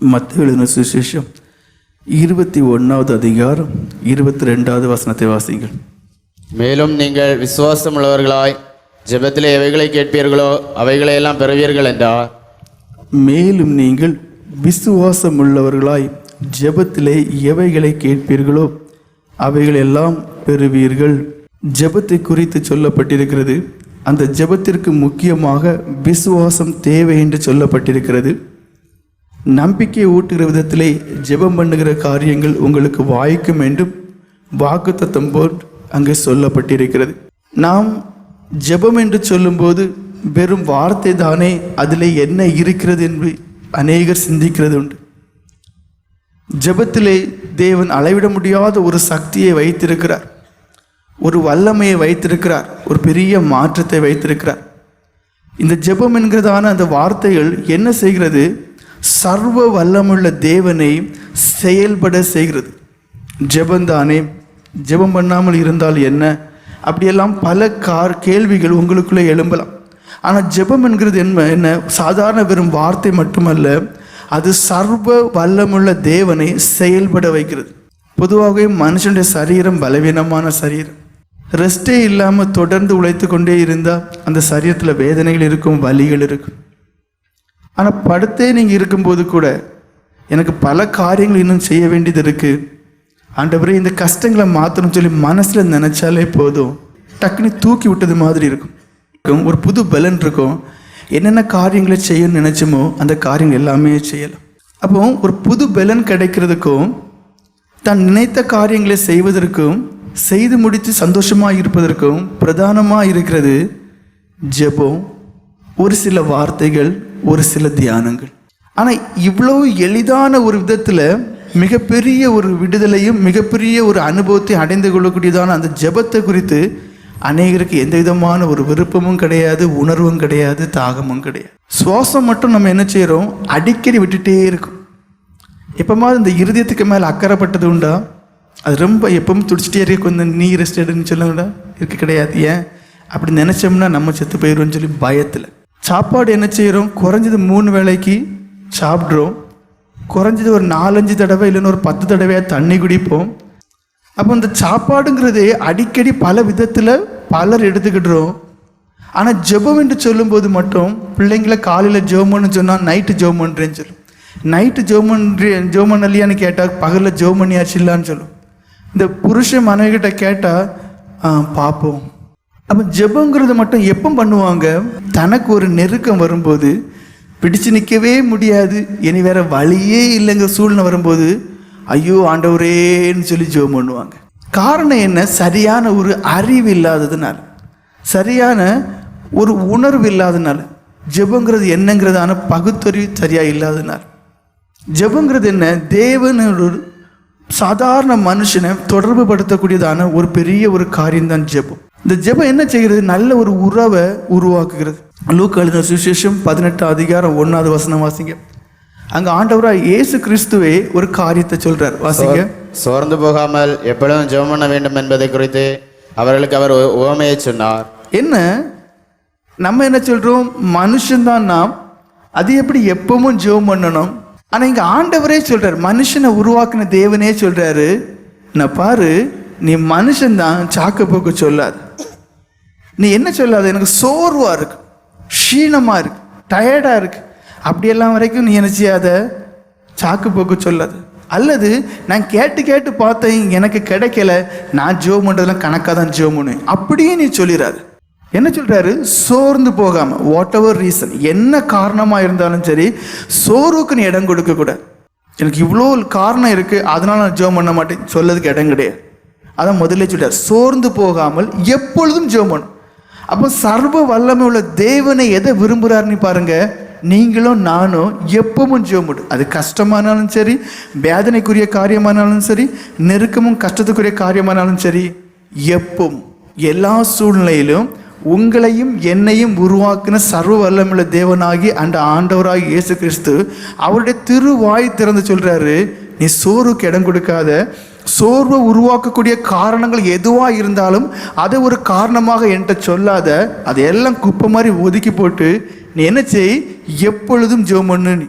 மத்திய எழுதின சுவிசேஷம். இருபத்தி ஒன்றாவது அதிகாரம் இருபத்தி ரெண்டாவது வசனத்தை வாசிங்கள் மேலும் நீங்கள் விசுவாசமுள்ளவர்களாய் ஜெபத்திலே எவைகளை கேட்பீர்களோ அவைகளையெல்லாம் பெறுவீர்கள் என்றார் மேலும் நீங்கள் விசுவாசம் உள்ளவர்களாய் ஜெபத்திலே எவைகளை கேட்பீர்களோ அவைகளெல்லாம் பெறுவீர்கள். ஜெபத்தை குறித்து சொல்லப்பட்டிருக்கிறது. அந்த ஜெபத்திற்கு முக்கியமாக விசுவாசம் தேவை என்று சொல்லப்பட்டிருக்கிறது. நம்பிக்கை ஊட்டுகிற விதத்திலே ஜெபம் பண்ணுகிற காரியங்கள் உங்களுக்கு வாய்க்கும் என்றும் வாக்குத்தத்தம் போல் அங்கே சொல்லப்பட்டிருக்கிறது. நாம் ஜெபம் என்று சொல்லும்போது வெறும் வார்த்தை தானே அதில் என்ன இருக்கிறது என்று அநேகர் சிந்திக்கிறது உண்டு. ஜெபத்திலே தேவன் அளவிட முடியாத ஒரு சக்தியை வைத்திருக்கிறார். ஒரு வல்லமையை வைத்திருக்கிறார். ஒரு பெரிய மாற்றத்தை வைத்திருக்கிறார். இந்த ஜெபம் என்கிறதான அந்த வார்த்தைகள் என்ன செய்கிறது? சர்வ வல்லமுள்ள தேவனை செயல்பட செய்கிறது. ஜெபந்தானே ஜெபம் பண்ணாமல் இருந்தால் என்ன? அப்படியெல்லாம் பல கார் கேள்விகள் உங்களுக்குள்ளே எழும்பலாம். ஆனால் ஜெபம் என்கிறது என்ன என்ன? சாதாரண வெறும் வார்த்தை மட்டுமல்ல அது சர்வ வல்லமுள்ள தேவனை செயல்பட வைக்கிறது. பொதுவாகவே மனுஷனுடைய சரீரம் பலவீனமான சரீரம். ரெஸ்டே இல்லாமல் தொடர்ந்து உழைத்து கொண்டே இருந்தால் அந்த சரீரத்தில் வேதனைகள் இருக்கும் வலிகள் இருக்கும். ஆனால் படுத்தே நீங்கள் இருக்கும்போது கூட எனக்கு பல காரியங்கள் இன்னும் செய்ய வேண்டியது இருக்குது ஆண்டவரே இந்த கஷ்டங்களை மாற்றணும் சொல்லி மனசில் நினச்சாலே போதும். டக்குன்னு தூக்கி விட்டது மாதிரி இருக்கும். இருக்கும். ஒரு புது பலன் இருக்கும். என்னென்ன காரியங்களை செய்யணும்னு நினச்சோமோ அந்த காரியங்கள் எல்லாமே செய்யலாம். அப்போ ஒரு புது பலன் கிடைக்கிறதுக்கும் தான் நினைத்த காரியங்களை செய்வதற்கும் செய்து முடித்து சந்தோஷமாக இருப்பதற்கும் பிரதானமாக இருக்கிறது ஜெபம். ஒரு சில வார்த்தைகள் ஒரு சில தியானங்கள். ஆனால் இவ்வளோ எளிதான ஒரு விதத்தில் மிகப்பெரிய ஒரு விடுதலையும் மிகப்பெரிய ஒரு அனுபவத்தை அடைந்து கொள்ளக்கூடியதான அந்த ஜெபத்தை குறித்து அநேகருக்கு எந்த விதமான ஒரு விருப்பமும் கிடையாது உணர்வும் கிடையாது தாகமும் கிடையாது. சுவாசம் மட்டும் நம்ம என்ன செய்கிறோம் அடிக்கடி விட்டுட்டே இருக்கும். எப்போமா இந்த இருதயத்துக்கு மேலே அக்கறைப்பட்டது உண்டா? அது ரொம்ப எப்பவும் துடிச்சிட்டே இருக்க. கொஞ்சம் நீ ரெஸ்ட் எடுன்னு சொல்லுங்கடா. இருக்க கிடையாது. ஏன்? அப்படி நினச்சோம்னா நம்ம செத்து போயிடுவோம்னு சொல்லி பயத்தில். சாப்பாடு என்ன செய்கிறோம் குறைஞ்சது மூணு வேளைக்கு சாப்பிட்றோம். குறைஞ்சது ஒரு நாலஞ்சு தடவை இல்லைன்னா ஒரு பத்து தடவையாக தண்ணி குடிப்போம். அப்போ இந்த சாப்பாடுங்கிறது அடிக்கடி பல விதத்தில் பலர் எடுத்துக்கிட்டுறோம். ஆனால் ஜெபம் என்று சொல்லும்போது மட்டும் பிள்ளைங்களை காலையில் ஜெபம்னு சொன்னால் நைட்டு ஜெபம்ன்றேன்னு சொல்லும். நைட்டு ஜெபம்ன்றே ஜெபம் இல்லையான்னு கேட்டால் பகலில் ஜெபம் பண்ணியாச்சு இல்லான்னு சொல்லும். இந்த புருஷன் மனைவிகிட்ட கேட்டால் பார்ப்போம் அப்போ ஜெபங்கிறது மட்டும் எப்போ பண்ணுவாங்க? தனக்கு ஒரு நெருக்கம் வரும்போது பிடிச்சு நிற்கவே முடியாது. இனி வேற வழியே இல்லைங்கிற சூழ்நிலை வரும்போது ஐயோ ஆண்டவரேன்னு சொல்லி ஜெபம் பண்ணுவாங்க. காரணம் என்ன? சரியான ஒரு அறிவு இல்லாததுனால. சரியான ஒரு உணர்வு இல்லாதனால ஜெபங்கிறது என்னங்கிறதான பகுத்தறிவு சரியாக இல்லாதனால ஜெபங்கிறது என்ன? தேவன் சாதாரண மனுஷனை தொடர்பு படுத்தக்கூடியதான ஒரு பெரிய ஒரு காரியம்தான் ஜெபம். இந்த ஜெபம் என்ன செய்கிறது? நல்ல ஒரு உறவை உருவாக்குகிறது. லூக் எழுதின சுவிசேஷம் பதினெட்டாம் அதிகாரம் ஒன்றாவது வசனம் வாசிங்க. அங்கே ஆண்டவராக இயேசு கிறிஸ்துவே ஒரு காரியத்தை சொல்றார். வாசிங்க. சோர்ந்து போகாமல் எப்பொழுதும் ஜெபம் பண்ண வேண்டும் என்பதை குறித்து அவர்களுக்கு அவர் உவமையை சொன்னார். என்ன? நம்ம என்ன சொல்றோம்? மனுஷன்தான் நாம். அது எப்படி எப்பவும் ஜெபம் பண்ணணும்? ஆனா இங்க ஆண்டவரே சொல்றாரு. மனுஷனை உருவாக்குன தேவனே சொல்றாரு. நான் பாரு நீ மனுஷன்தான் சாக்கு போக்கு சொல்லாது. நீ என்ன சொல்லாத? எனக்கு சோர்வாக இருக்கு. க்ஷீணமாக இருக்கு. டயர்டாக இருக்கு. அப்படியெல்லாம் வரைக்கும் நீ என்ன செய்யாத? சாக்கு போக்கு சொல்லாது. அல்லது நான் கேட்டு கேட்டு பார்த்தேன் எனக்கு கிடைக்கல. நான் ஜோ பண்ணுறதுலாம் கணக்காக தான் ஜோ பண்ணுவேன். அப்படியே நீ சொல்லிடாது என்ன சொல்கிறாரு சோர்ந்து போகாமல் வாட் எவர் ரீசன் என்ன காரணமாக இருந்தாலும் சரி சோர்வுக்கு நீ இடம் கொடுக்கக்கூடாது. எனக்கு இவ்வளோ காரணம் இருக்குது அதனால நான் ஜெபம் பண்ண மாட்டேன். சொல்லதுக்கு இடம் கிடையாது. அதான் முதல்ல சொல்லிட்டார் சோர்ந்து போகாமல் எப்பொழுதும் ஜெபம். அப்போ சர்வ வல்லமை உள்ள தேவனை எதை விரும்புகிறாருன்னு பாருங்க நீங்களும் நானும் எப்பவும் ஜோமுடு அது கஷ்டமானாலும் சரி வேதனைக்குரிய காரியமானாலும் சரி நெருக்கமும் கஷ்டத்துக்குரிய காரியமானாலும் சரி எப்பவும் எல்லா சூழ்நிலையிலும் உங்களையும் என்னையும் உருவாக்கின சர்வ வல்லமுள்ள தேவனாகி அந்த ஆண்டவராகி இயேசு கிறிஸ்து அவருடைய திருவாய் திறந்து சொல்கிறாரு நீ சோறுக்கு இடம் கொடுக்காத சோர்வை உருவாக்கக்கூடிய காரணங்கள் எதுவாக இருந்தாலும் அதை ஒரு காரணமாக என்கிட்ட சொல்லாத அதையெல்லாம் குப்பை மாதிரி ஒதுக்கி போட்டு நீ என்ன செய்? எப்பொழுதும் ஜெபம் பண்ணு